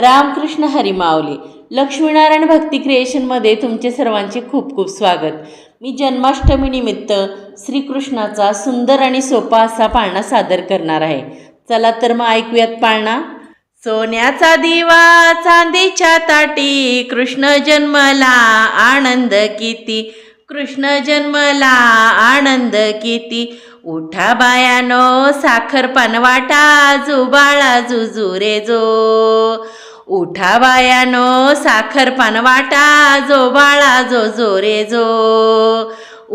रामकृष्ण हरिमावली. लक्ष्मीनारायण भक्ती क्रिएशनमध्ये तुमचे सर्वांचे खूप खूप स्वागत. मी जन्माष्टमीनिमित्त श्रीकृष्णाचा सुंदर आणि सोपा असा पाळणा सादर करणार आहे. चला तर मग ऐकूयात पाळणा. सोन्याचा दिवा चांदीच्या ताटी कृष्ण जन्मला आनंद किती? कृष्ण जन्मला आनंद किती? उठा बायानो साखर पानवाटा जुबाळा जुजुरे जो. उठा बायानो साखर पानवाटा जो बाळा जो जो रे जो.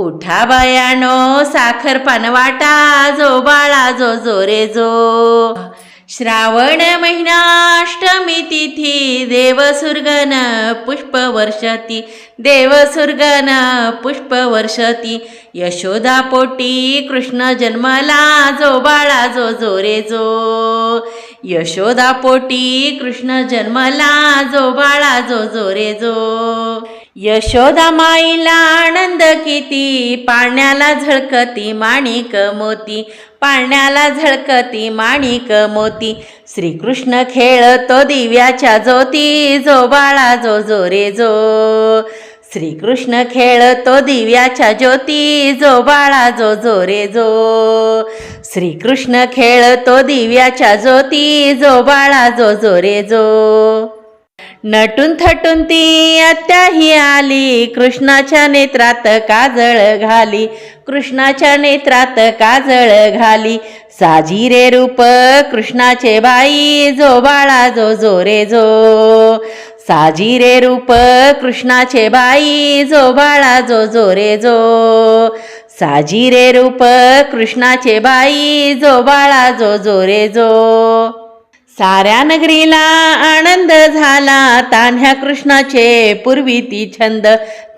उठा बायानो साखर पानवाटा जो बाळा जो जो रे जो. श्रावण महिना अष्टमी तिथी देवसुर्गन पुष्प वर्षती देवसुर्गन पुष्प वर्षती यशोदा पोटी कृष्ण जन्मला जो बाळा जो जो रे जो. यशोदा पोटी कृष्ण जन्मला जो बाळा जो जो रे जो. यशोदा माईला आनंद किती पाण्याला झळकती माणिक मोती. पाण्याला झळकती माणिक मोती. श्रीकृष्ण खेळतो दिव्याच्या ज्योती जो बाळा जो जो रे जो. श्रीकृष्ण खेळतो दिव्याच्या ज्योती जो बाळा जो जो रे जो. श्रीकृष्ण खेळतो दिव्याच्या ज्योती जो बाळा जो जो रे जो. नटून थटून ती आत्याही आली कृष्णाच्या नेत्रात काजळ घाली कृष्णाच्या नेत्रात काजळ घाली. साजी रे रूप कृष्णाचे बाई जो बाळा जो जो रे जो. साजी रे रूप कृष्णाचे बाई जो बाळा जो जो रे जो साजी रे रूप कृष्णाचे बाई जो बाळा जो जो रे जो साऱ्या नगरीला आनंद झाला. तान्ह्या कृष्णाचे पूर्वी ती छंद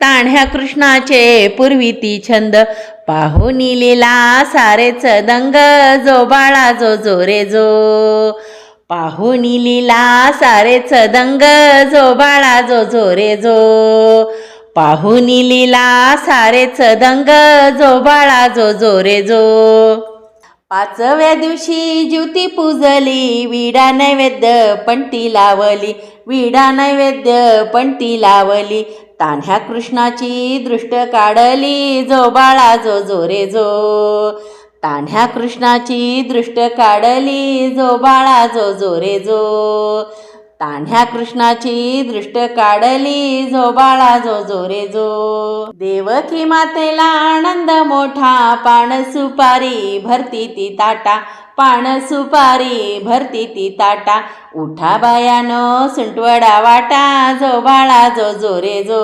तान्ह्या कृष्णाचे पूर्वी ती छंद. पाहुनी लिला सारेच दंग जो बाळा जो जो रे जो पाहुनी लिला सारेच दंग जो बाळा जो जो. रे जो पाहुनी लिला सारेच दंग जो बाळा जो जो रे जो. पाचव्या दिवशी ज्योती पूजली विडा नैवेद्य पण ती लावली विडा नैवेद्य पण ती लावली. तान्ह्या कृष्णाची दृष्ट काढली जो बाळा जो जो रे जो. तान्ह्या कृष्णाची दृष्ट काढली जो बाळा जो जो रे जो. तान्ह्या कृष्णाची दृष्ट काढली जो बाळा जो जो रे जो. देवकी मातेला आनंद मोठा पान सुपारी भरती ती ताटा पान सुपारी भरती ती ताटा. उठा बायानो सुंटवडा वाटा जो बाळा जो जो रे जो.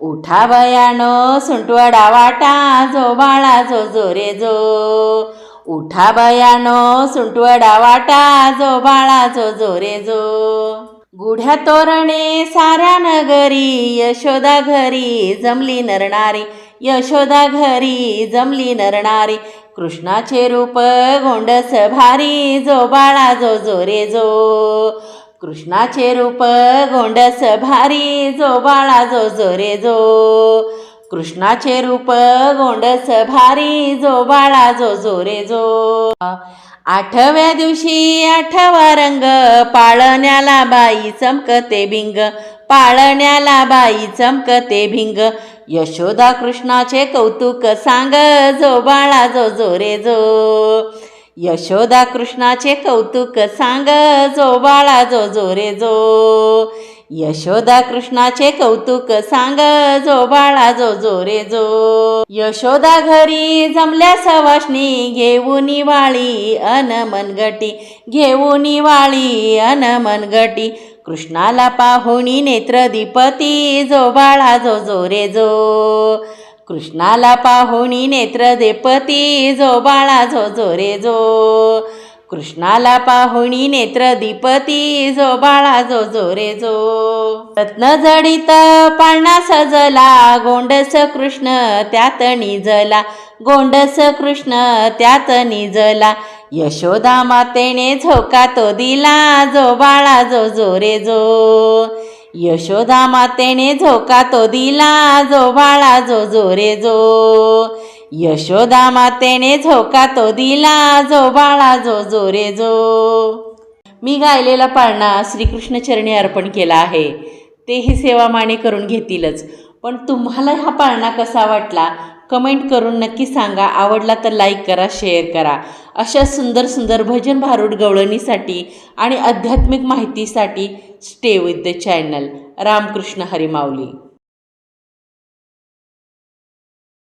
उठा बयानो सुंटवडा वाटा जो बाळा जो जो रे जो. उठा बयानो सुंटवडा वाटा जो बाळा जो जो रे जो. गुढ्या तोरणे साऱ्या नगरी यशोदा घरी जमली नरणारी यशोदा घरी जमली नरणारी. कृष्णाचे रूप गोंडस भारी जो बाळा जो जो रे जो. कृष्णाचे रूप गोंडस भारी जो बाळा जो जो रे जो. कृष्णाचे रूप गोंडस भारी जो बाळा जो जो रे जो. आठव्या दिवशी आठवा रंग पाळण्याला बाई चमकते भिंग. पाळण्याला बाई चमकते भिंग. यशोदा कृष्णाचे कौतुक सांग जो बाळा जो जो रे जो. यशोदा कृष्णाचे कौतुक सांग जो बाळा जो जो रे जो. यशोदा कृष्णाचे कौतुक सांग जो बाळा जो जो रे जो. यशोदा घरी जमल्या सवाष्णी घेऊन वाळी अन मनगटी घेऊन वाळी अन मनगटी कृष्णाला पाहुणी नेत्रदीपती जो बाळा जो जो रे जो. कृष्णाला पाहुणी नेत्रदेपती जो बाळा जो जो रे जो कृष्णाला पाहुणी नेत्रदीपती जो बाळा जो जो रे जो रत्न जडित पाळणा सजला गोंडस कृष्ण त्यात निजला गोंडस कृष्ण त्यात निजला यशोदा मातेने झोका तो दिला जो बाळा जो जो रे जो यशोदा मातेने झोका तो दिला जो बाळा जो जो रे जो. यशोदा मातेने झोका तो दिला जो बाळा जो जो रे जो. मी गायलेला पाळणा श्रीकृष्णचरणी अर्पण केला आहे. तेही सेवा माने करून घेतीलच. पण तुम्हाला हा पाळणा कसा वाटला? कमेंट करून नक्की सांगा. आवडला तर लाईक करा शेअर करा. अशा सुंदर सुंदर भजन भारूड गवळणीसाठी आणि आध्यात्मिक माहितीसाठी stay with the channel Ramkrishna हरिमावली